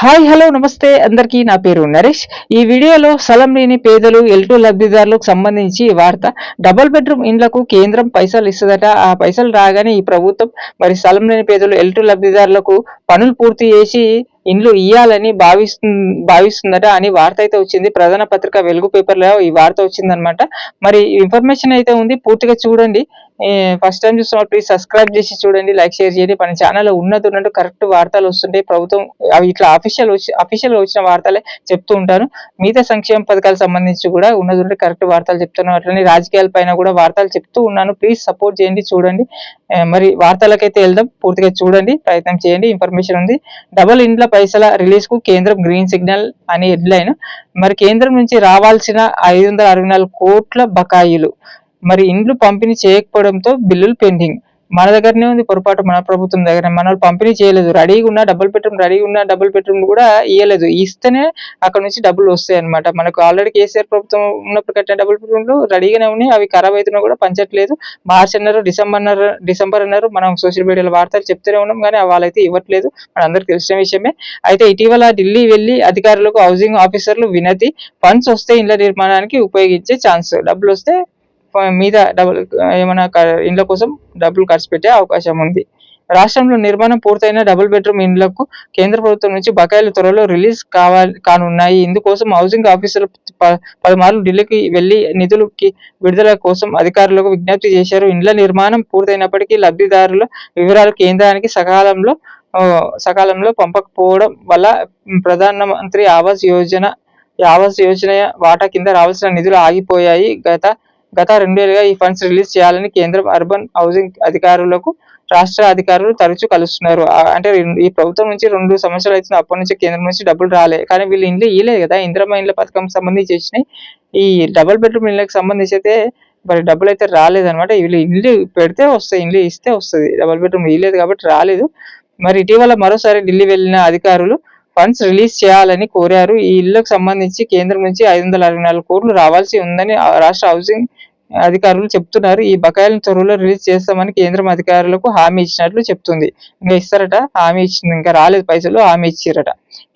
Hi hello నమస్తే. అందరికీ నా పేరు నరేష్. ఈ వీడియోలో స్థలం లేని పేదలు ఎల్టూ లబ్ధిదారులకు సంబంధించి వార్త. డబుల్ బెడ్రూమ్ ఇండ్లకు కేంద్రం పైసలు ఇస్తుందట. ఆ పైసలు రాగానే ఈ ప్రభుత్వం మరి స్థలం లేని పేదలు ఎల్టూ లబ్ధిదారులకు పనులు పూర్తి చేసి ఇండ్లు ఇయ్యాలని భావిస్తు భావిస్తుందట అని వార్త అయితే వచ్చింది. ప్రధాన పత్రిక వెలుగు పేపర్లో ఈ వార్త వచ్చిందనమాట మరి ఇన్ఫర్మేషన్ అయితే ఉంది. పూర్తిగా చూడండి. ఫస్ట్ టైం చూస్తున్నప్పుడు ప్లీజ్ సబ్స్క్రైబ్ చేసి చూడండి. లైక్ షేర్ చేయండి. మన ఛానల్ ఉన్నది ఉన్నట్టు కరెక్ట్ వార్తలు వస్తుంటాయి. ప్రభుత్వం అవి ఇట్లా అఫీషియల్ వచ్చి అఫీషియల్ వచ్చిన వార్తలే చెప్తూ ఉంటాను మిగతా సంక్షేమ పథకాలకు సంబంధించి కూడా ఉన్నది ఉన్నట్టు కరెక్ట్ వార్తలు చెప్తాను అట్లనే రాజకీయాల పైన కూడా వార్తలు చెప్తూ ఉన్నాను. ప్లీజ్ సపోర్ట్ చేయండి చూడండి. మరి వార్తలకైతే వెళ్దాం. పూర్తిగా చూడండి. ప్రయత్నం చేయండి. ఇన్ఫర్మేషన్ ఉంది. డబల్ ఇండ్ల పైసల రిలీజ్కు కేంద్రం గ్రీన్ సిగ్నల్ అనే హెడ్లైన్. మరి కేంద్రం నుంచి రావాల్సిన ఐదు వందల అరవై నాలుగు కోట్ల బకాయిలు. మరి ఇండ్లు పంపిణీ చేయకపోవడంతో బిల్లులు పెండింగ్. మన దగ్గరనే ఉంది పొరపాటు మన ప్రభుత్వం దగ్గర మన వాళ్ళు పంపిణీ చేయలేదు. రెడీగా ఉన్న డబుల్ బెడ్రూమ్ రెడీగా ఉన్న డబుల్ బెడ్రూమ్ కూడా ఇవ్వలేదు ఇస్తేనే అక్కడ నుంచి డబ్బులు వస్తాయి అనమాట మనకు ఆల్రెడీ కేసీఆర్ ప్రభుత్వం ఉన్నప్పుడు కట్టిన డబుల్ బెడ్రూమ్లు రెడీగానే ఉన్నాయి. అవి ఖరాబ్ అవుతున్నా కూడా పంచట్లేదు మార్చ్ అన్నారు డిసెంబర్ అన్నారు డిసెంబర్ అన్నారు. మనం సోషల్ మీడియాలో వార్తలు చెప్తూనే ఉన్నాం కానీ వాళ్ళైతే ఇవ్వట్లేదు. మనందరికీ తెలిసిన విషయమే. అయితే ఇటీవల ఢిల్లీ వెళ్ళి అధికారులకు హౌసింగ్ ఆఫీసర్లు వినతి ఫండ్స్ వస్తే ఇండ్ల నిర్మాణానికి ఉపయోగించే ఛాన్స్. డబ్బులు వస్తే మీద డబుల్ ఏమైనా ఇండ్ల కోసం డబ్బులు ఖర్చు పెట్టే అవకాశం ఉంది. రాష్ట్రంలో నిర్మాణం పూర్తయిన డబుల్ బెడ్రూమ్ ఇండ్లకు కేంద్ర ప్రభుత్వం నుంచి బకాయిలు త్వరలో రిలీజ్ కావాలి కానున్నాయి. ఇందుకోసం హౌసింగ్ ఆఫీసర్లు పదమార్లు ఢిల్లీకి వెళ్ళి నిధులకి విడుదల కోసం అధికారులకు విజ్ఞప్తి చేశారు. ఇండ్ల నిర్మాణం పూర్తయినప్పటికీ లబ్ధిదారుల వివరాలు కేంద్రానికి సకాలంలో సకాలంలో పంపకపోవడం వల్ల ప్రధానమంత్రి ఆవాస్ యోజన ఆవాస్ యోజన వాటా కింద రావాల్సిన నిధులు ఆగిపోయాయి. గత గత రెండేళ్ళుగా ఈ ఫండ్స్ రిలీజ్ చేయాలని కేంద్రం అర్బన్ హౌసింగ్ అధికారులకు రాష్ట్ర అధికారులు తరచూ కలుస్తున్నారు. అంటే ఈ ప్రభుత్వం నుంచి రెండు సంవత్సరాలు అవుతుంది అప్పటి నుంచి కేంద్రం నుంచి డబ్బులు రాలే. కానీ వీళ్ళు ఇండ్లు ఇయలేదు కదా. ఇంద్రమ ఇండ్ల పథకం సంబంధించి వచ్చినాయి. ఈ డబుల్ బెడ్రూమ్ ఇళ్ళకి సంబంధించి అయితే మరి డబ్బులు అయితే రాలేదనమాట వీళ్ళు ఇల్లు పెడితే వస్తాయి ఇల్లు ఇస్తే వస్తుంది. డబుల్ బెడ్రూమ్ ఇవ్వలేదు కాబట్టి రాలేదు. మరి ఇటీవల మరోసారి ఢిల్లీ వెళ్ళిన అధికారులు ఫండ్స్ రిలీజ్ చేయాలని కోరారు. ఈ ఇళ్ళకు సంబంధించి కేంద్రం నుంచి ఐదు వందల అరవై నాలుగు కోట్లు రావాల్సి ఉందని రాష్ట్ర హౌసింగ్ అధికారులు చెప్తున్నారు. ఈ బకాయిలను త్వరలో రిలీజ్ చేస్తామని కేంద్రం అధికారులకు హామీ ఇచ్చినట్లు చెప్తుంది. ఇంకా ఇస్తారట? హామీ ఇచ్చింది. ఇంకా రాలేదు పైసలు హామీ ఇచ్చారట.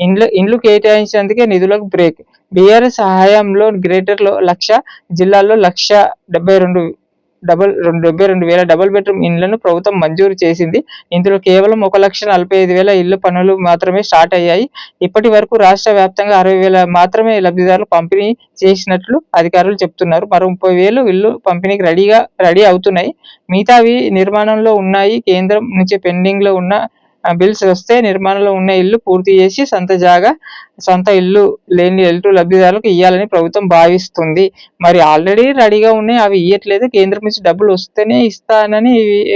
ఇండ్లు ఇండ్లు కేటాయించినందుకే నిధులకు బ్రేక్ బీఆర్ఎస్ సహాయంలో గ్రేటర్లో లక్ష జిల్లాల్లో లక్ష డెబ్బై రెండు డబల్ రెండు డెబ్బై రెండు వేల డబల్ బెడ్రూమ్ ఇండ్లను ప్రభుత్వం మంజూరు చేసింది. ఇందులో కేవలం ఒక లక్ష నలభై ఐదు వేల ఇళ్ళ పనులు మాత్రమే స్టార్ట్ అయ్యాయి. ఇప్పటి వరకు రాష్ట్ర వ్యాప్తంగా అరవై వేల మాత్రమే లబ్ధిదారులు పంపిణీ చేసినట్లు అధికారులు చెప్తున్నారు. మరో ముప్పై వేలు ఇల్లు పంపిణీకి రెడీగా రెడీ అవుతున్నాయి. మిగతావి నిర్మాణంలో ఉన్నాయి. కేంద్రం నుంచి పెండింగ్లో ఉన్న బిల్స్ వస్తే నిర్మాణంలో ఉన్న ఇల్లు పూర్తి చేసి సొంత జాగా సొంత ఇల్లు లేని ఎల్టు లబ్ధిదారులకు ఇవ్వాలని ప్రభుత్వం భావిస్తుంది. మరి ఆల్రెడీ రెడీగా ఉన్నాయి అవి ఇవ్వట్లేదు కేంద్రం నుంచి డబ్బులు వస్తేనే ఇస్తానని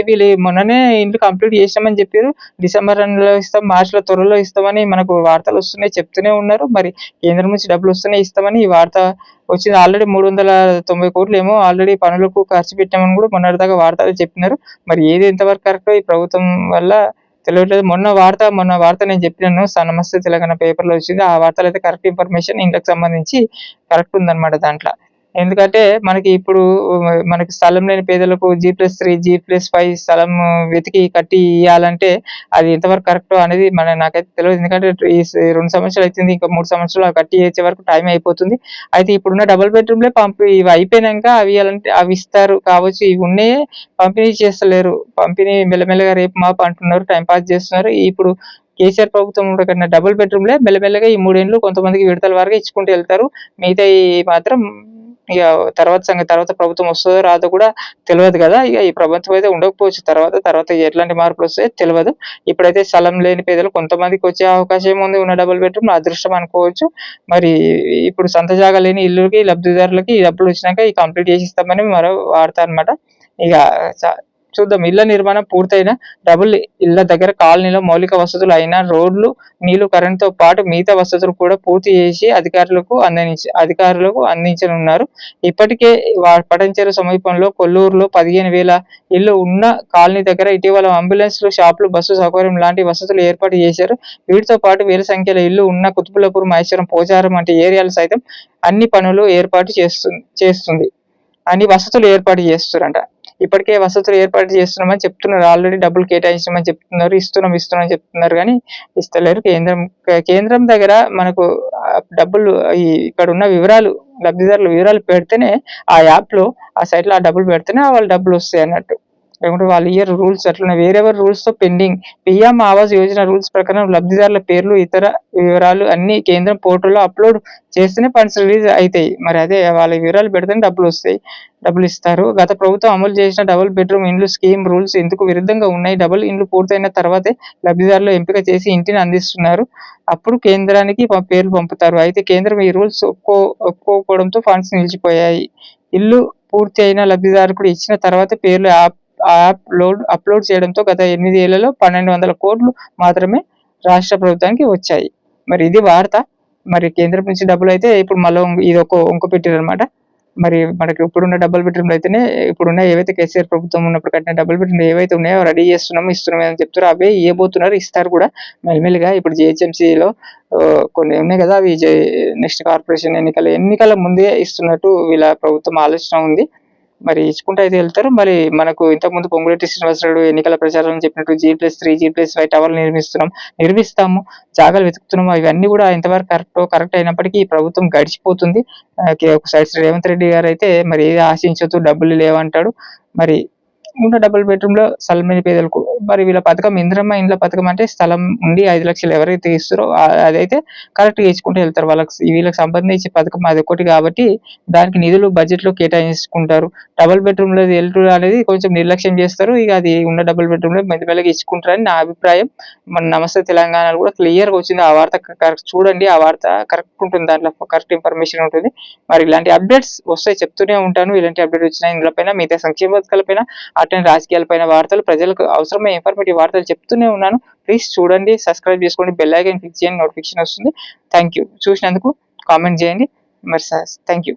వీళ్ళు మొన్ననే ఇండ్లు కంప్లీట్ చేసామని చెప్పారు. డిసెంబర్లో ఇస్తాం మార్చిలో త్వరలో ఇస్తామని మనకు వార్తలు వస్తున్నాయి చెప్తూనే ఉన్నారు. మరి కేంద్రం నుంచి డబ్బులు వస్తేనే ఇస్తామని ఈ వార్త వచ్చింది. ఆల్రెడీ మూడు వందల తొంభై కోట్లు ఏమో ఆల్రెడీ పనులకు ఖర్చు పెట్టామని కూడా మొన్నటిదాకా వార్తలు చెప్పినారు. మరి ఏది ఎంతవరకు కరెక్ట్ ఈ ప్రభుత్వం వల్ల తెలియట్లేదు. మొన్న వార్త మొన్న వార్త నేను చెప్పినాను. నమస్తే తెలంగాణ పేపర్లో వచ్చింది. ఆ వార్తలు అయితే కరెక్ట్ ఇన్ఫర్మేషన్ ఇంట్లోకి సంబంధించి కరెక్ట్ ఉందన్నమాట దాంట్లో. ఎందుకంటే మనకి ఇప్పుడు మనకి స్థలం లేని పేదలకు G plus three G plus five స్థలం వెతికి కట్టి ఇవ్వాలంటే అది ఎంతవరకు కరెక్ట్ అనేది మన నాకైతే తెలియదు ఎందుకంటే ఈ రెండు సంవత్సరాలు అవుతుంది ఇంకా మూడు సంవత్సరాలు కట్టి ఇచ్చే వరకు టైం అయిపోతుంది. అయితే ఇప్పుడున్న డబుల్ బెడ్రూమ్లే పంపి ఇవి అయిపోయినాక అవి ఇవ్వాలంటే అవి ఇస్తారు. కావచ్చు ఇవి ఉన్నాయే పంపిణీ చేస్తలేరు. పంపిణీ మెల్లమెల్లగా రేపు మాపు అంటున్నారు టైం పాస్ చేస్తున్నారు. ఇప్పుడు కేసీఆర్ ప్రభుత్వం కట్టిన డబుల్ బెడ్రూమ్లే మెల్లమెల్లగా ఈ మూడేళ్ళు కొంతమందికి విడతల వరకు ఇచ్చుకుంటూ వెళ్తారు. మిగతా మాత్రం ఇక తర్వాత సంగతి తర్వాత ప్రభుత్వం వస్తుందో రాదో కూడా తెలియదు కదా. ఇక ఈ ప్రభుత్వం అయితే ఉండకపోవచ్చు. తర్వాత తర్వాత ఎట్లాంటి మార్పులు వస్తాయో తెలియదు ఇప్పుడైతే స్థలం లేని పేదలు కొంతమందికి వచ్చే అవకాశం ఉంది. ఉన్న డబుల్ బెడ్రూమ్ అదృష్టం అనుకోవచ్చు. మరి ఇప్పుడు సొంత జాగా లేని ఇల్లుకి లబ్ధిదారులకి డబ్బులు వచ్చినాక ఈ కంప్లీట్ చేసి ఇస్తామని మరో వాడతా అనమాట ఇక చూద్దాం. ఇళ్ళ నిర్మాణం పూర్తయిన డబుల్ ఇళ్ళ దగ్గర కాలనీలో మౌలిక వసతులు అయిన రోడ్లు నీళ్ళు తో పాటు మిగతా వసతులు కూడా పూర్తి చేసి అధికారులకు అందించి అధికారులకు అందించనున్నారు. ఇప్పటికే పటంచెరు సమీపంలో కొల్లూరులో పదిహేను వేల ఇల్లు ఉన్న కాలనీ దగ్గర ఇటీవల అంబులెన్స్లు షాపులు బస్సు సౌకర్యం లాంటి వసతులు ఏర్పాటు చేశారు. వీటితో పాటు వేల సంఖ్యలో ఇల్లు ఉన్న కుతుబులపూర్ మహేశ్వరం పోచారం వంటి ఏరియాలు సైతం అన్ని పనులు ఏర్పాటు చేస్తుంది చేస్తుంది. అన్ని వసతులు ఏర్పాటు చేస్తారంట ఇప్పటికే వసతులు ఏర్పాటు చేస్తున్నామని చెప్తున్నారు. ఆల్రెడీ డబ్బులు కేటాయించమని చెప్తున్నారు. ఇస్తున్నాం ఇస్తున్నాం చెప్తున్నారు కానీ ఇస్తలేరు. కేంద్రం కేంద్రం దగ్గర మనకు డబ్బులు ఇక్కడ ఉన్న వివరాలు లబ్ధిదారుల వివరాలు పెడితేనే ఆ యాప్లో ఆ సైట్లో ఆ డబ్బులు పెడితేనే వాళ్ళ డబ్బులు వస్తాయి అన్నట్టు. లేకుంటే వాళ్ళు ఇయర్ రూల్స్ అట్లా వేరెవర్ రూల్స్తో pending PM Awas Yojana rules ప్రకారం లబ్ధిదారుల పేర్లు ఇతర వివరాలు అన్ని కేంద్రం పోర్టల్లో అప్లోడ్ చేస్తేనే ఫండ్స్ రిలీజ్ అవుతాయి మరి అదే వాళ్ళ వివరాలు పెడితేనే డబ్బులు వస్తాయి. డబ్బులు ఇస్తారు. గత ప్రభుత్వం అమలు చేసిన డబుల్ బెడ్రూమ్ ఇండ్లు స్కీమ్ రూల్స్ ఎందుకు విరుద్ధంగా ఉన్నాయి? డబుల్ ఇండ్లు పూర్తయిన తర్వాతే లబ్ధిదారులు ఎంపిక చేసి ఇంటిని అందిస్తున్నారు. అప్పుడు కేంద్రానికి పేర్లు పంపుతారు. అయితే కేంద్రం ఈ రూల్స్ ఒప్పుకో ఒప్పుకోకపోవడంతో ఫండ్స్ నిలిచిపోయాయి. ఇల్లు పూర్తి అయిన లబ్ధిదారుకుడు ఇచ్చిన తర్వాత పేర్లు యాప్ అప్లోడ్ లోడ్ అప్లోడ్ చేయడంతో గత ఎనిమిది ఏళ్ళలో పన్నెండు వందల కోట్లు మాత్రమే రాష్ట్ర ప్రభుత్వానికి వచ్చాయి. మరి ఇది వార్త. మరి కేంద్రం నుంచి డబ్బులు అయితే ఇప్పుడు మళ్ళీ ఇది ఒక ఇంకో పెట్టారు అనమాట మరి మనకి ఇప్పుడున్న డబుల్ బెడ్రూమ్లు అయితేనే ఇప్పుడున్న ఏవైతే కేసీఆర్ ప్రభుత్వం ఉన్నప్పుడు కట్టిన డబుల్ బెడ్రూమ్లు ఏవైతే ఉన్నాయో రెడీ చేస్తున్నాము ఇస్తున్నాము అని చెప్తారు అవే ఇవ్వబోతున్నారు ఇస్తారు కూడా. మెల్లిమెల్లిగా ఇప్పుడు జిహెచ్ఎంసీలో కొన్ని ఉన్నాయి కదా అవి నెక్స్ట్ కార్పొరేషన్ ఎన్నికల ఎన్నికల ముందే ఇస్తున్నట్టు వీళ్ళ ప్రభుత్వం ఆలోచన ఉంది. మరి ఇచ్చుకుంటూ అయితే వెళ్తారు. మరి మనకు ఇంతకుముందు పొంగులేటి శ్రీనివాసరావు ఎన్నికల ప్రచారం చెప్పినట్టు G plus three G plus five టవర్లు నిర్మిస్తున్నాం నిర్మిస్తాము జాగాలు వెతుకుతున్నాము. ఇవన్నీ కూడా ఇంతవరకు కరెక్ట్ కరెక్ట్ అయినప్పటికీ ఈ ప్రభుత్వం గడిచిపోతుంది. ఒకసారి శ్రీ రేవంత్ రెడ్డి గారు అయితే మరి ఏది ఆశించదు డబ్బులు లేవంటాడు. మరి ఉన్న డబుల్ బెడ్రూమ్లో సల్మని పేదలకు మరి వీళ్ళ పథకం ఇంద్రమ్మ ఇండ్ల పథకం అంటే స్థలం ఉండి ఐదు లక్షలు ఎవరైతే ఇస్తారో అదైతే కరెక్ట్ వేసుకుంటూ వెళ్తారు. వాళ్ళకి వీళ్ళకి సంబంధించి పథకం అది ఒకటి కాబట్టి దానికి నిధులు బడ్జెట్లో కేటాయించుకుంటారు. డబుల్ బెడ్రూమ్లో ఎల్టు అనేది కొంచెం నిర్లక్ష్యం చేస్తారు. ఇక అది ఉన్న డబుల్ బెడ్రూమ్లో మెల్లమెల్లగా ఇచ్చుకుంటారని నా అభిప్రాయం. మన నమస్తే తెలంగాణలో కూడా క్లియర్గా వచ్చింది. ఆ వార్త కరెక్ట్ చూడండి. ఆ వార్త కరెక్ట్ ఉంటుంది. దాంట్లో కరెక్ట్ ఇన్ఫర్మేషన్ ఉంటుంది. మరి ఇలాంటి అప్డేట్స్ వస్తాయి చెప్తూనే ఉంటాను. ఇలాంటి అప్డేట్ వచ్చిన ఇందులో పైన మిగతా సంక్షేమ పథకాల పైన అటెండ్ రాజకీయాలపైన వార్తలు ప్రజలకు అవసరం మాత్రమే ఇన్ఫర్మేటివ్ వార్తలు చెప్తూనే ఉన్నాను. ప్లీజ్ చూడండి సబ్స్క్రైబ్ చేసుకోండి బెల్ ఐకాన్ క్లిక్ చేయండి నోటిఫికేషన్ వస్తుంది. థ్యాంక్ యూ చూసినందుకు కామెంట్ చేయండి. మరి థ్యాంక్ యూ